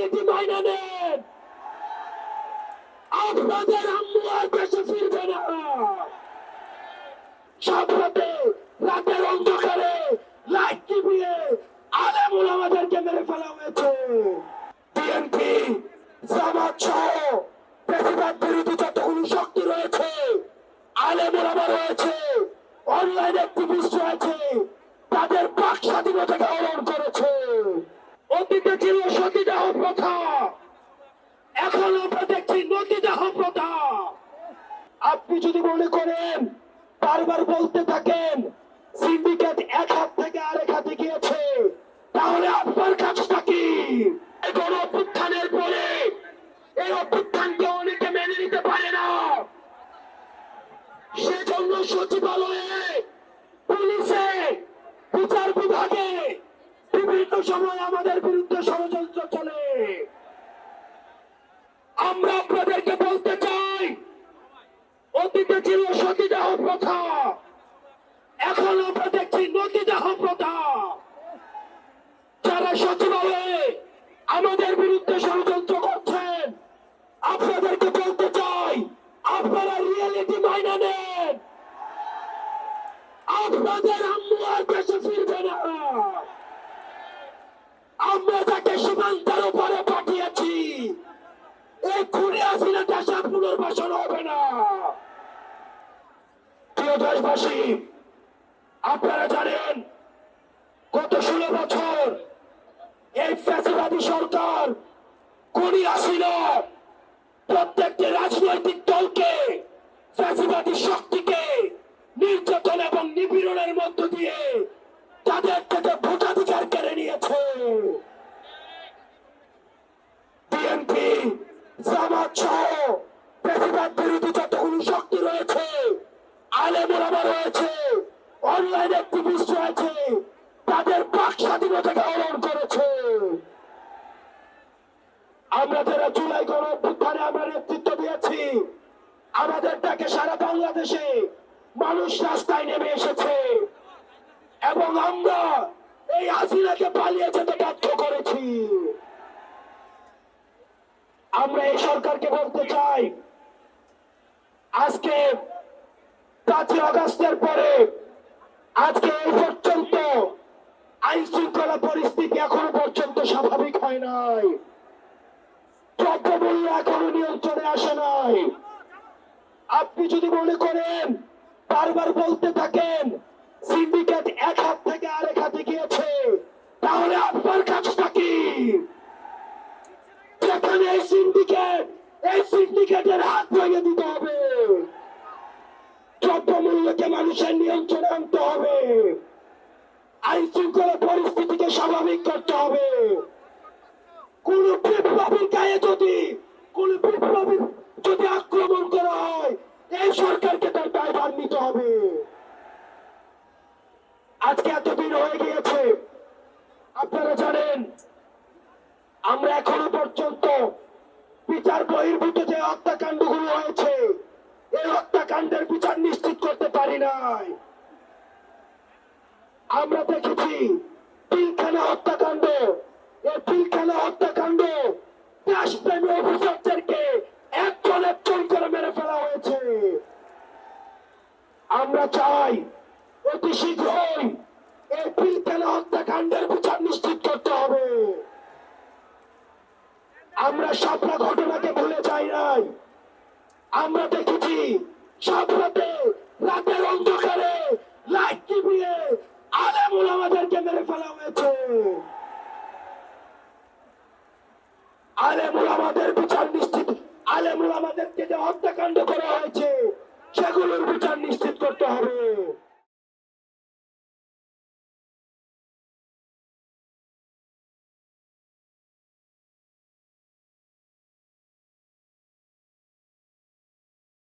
Reality মাইনা নেন। আপনাদের আম্মু আর দেশে ফিরবে না। রাতের অন্ধকারে লাইট আলেমুল আমাদেরকে মেরে ফেলা হয়েছে। বিএনপি, জামাত সহ বেশিরভাগ বিরোধী যতগুলো শক্তি রয়েছে, আলেমুল আমার রয়েছে অনলাইন অ্যাক্টিভিস্ট রয়েছে, তাদের বাক স্বাধীনতাকে হরণ করেছে। অতীতে ছিল এখন আমরা দেখছি নদীদাহ প্রথা। আপনি যদি মনে করেন, বারবার বলতে থাকেন, সিন্ডিকেট এক হাত থেকে আরেক হাতে গিয়েছে, তাহলে আপনার কাজটা কি? গণ অভ্যুত্থানের পরে এই অভ্যুত্থানকে অনেকে মেনে নিতে পারে না। সেজন্য সচিবালয়ে, পুলিশে, বিচার বিভাগে বিভিন্ন সময় আমাদের বিরুদ্ধে ষড়যন্ত্র চলে। আমরা আপনাদেরকে বলতে চাই, অতীতে ছিল সতীদাহ প্রথা, এখন আমরা দেখছি নদীদাহ প্রথা। যারা সচিবালয়ে আমাদের বিরুদ্ধে ষড়যন্ত্র করছেন, আপনাদেরকে বলতে চাই, আপনারা রিয়েলিটি মাইনা নেন। আপনাদের আম্মু আর দেশে ফিরবে না। দেশবাসী, আপনারা জানেন গত ষোলো বছর এই ফ্যাসিবাদী সরকার খুনি আসিনা প্রত্যেকটি রাজনৈতিক দলকে, ফ্যাসিবাদী শক্তিকে নির্যাতন এবং নিপীড়নের মধ্য দিয়ে তাদের থেকে ভোটাধিকার কেড়ে নিয়েছে। বিএনপি, জামাত শক্তি রয়েছে। আমার রয়েছে অনলাইন অ্যাক্টিভিস্ট রয়েছে তাদের বাক স্বাধীনতাকে হরণ করেছে। আমরা যারা জুলাই গণ অভ্যুত্থানে আমরা নেতৃত্ব দিয়েছি, আমাদের ডাকে সারা বাংলাদেশে মানুষ রাস্তায় নেমে এসেছে। এবং আমরা এই হাসিনাকে পালিয়ে যেতে বাধ্য করেছি। আমরা এই সরকারকে বলতে চাই আজকে পাঁচই আগস্টের পরে, আজকে এই পর্যন্ত আইন শৃঙ্খলা পরিস্থিতি এখনও পর্যন্ত স্বাভাবিক হয় নাই। দ্রব্যমূল্য এখনও নিয়ন্ত্রণে আসে নাই। আপনি যদি মনে করেন, বারবার বলতে থাকেন, সিন্ডিকেট এক হাত থেকে আরেক হাতে গিয়েছে, তাহলে আপনার কাজটা কি? যেখানে সিন্ডিকেট এই সিন্ডিকেটের হাত ভেঙে দিতে হবে। দ্রব্যমূল্যকে মানুষের নিয়ন্ত্রণে আনতে হবে। আইন শৃঙ্খলা পরিস্থিতিকে স্বাভাবিক করতে হবে। কোন বিপ্লবীর গায়ে যদি, কোন বিপ্লবীর যদি আক্রমণ করা হয়, এই সরকারকে তার দায়ভার নিতে হবে। আজকে এতদিন হয়ে গিয়েছে। আপনারা জানেন, আমরা এখনও বহির্ভূত যে হত্যাকাণ্ডগুলো হয়েছে এই হত্যাকাণ্ডের বিচার নিশ্চিত করতে পারি নাই। আমরা দেখেছি পিলখানা হত্যাকাণ্ড। এই পিলখানা হত্যাকাণ্ড দেশপ্রেমী অফিসারদেরকে একজন একজন করে মেরে ফেলা হয়েছে। আমরা চাই অতি শীঘ্রই এই পিলখানা হত্যাকাণ্ডের বিচার নিশ্চিত করতে হবে। আমরা সাপড়া ঘটনাকে ভুলে যাই নাই। আমরা দেখেছি সাপড়াতে রাতের অন্ধকারে লাইট টিভিয়ে আলেমুল আমাদেরকে মেরে ফেলা হয়েছে। আলেমুল আমাদের বিচার নিশ্চিত, আলেমুল আমাদেরকে যে হত্যাকাণ্ড করা হয়েছে, সেগুলোর বিচার নিশ্চিত করতে হবে।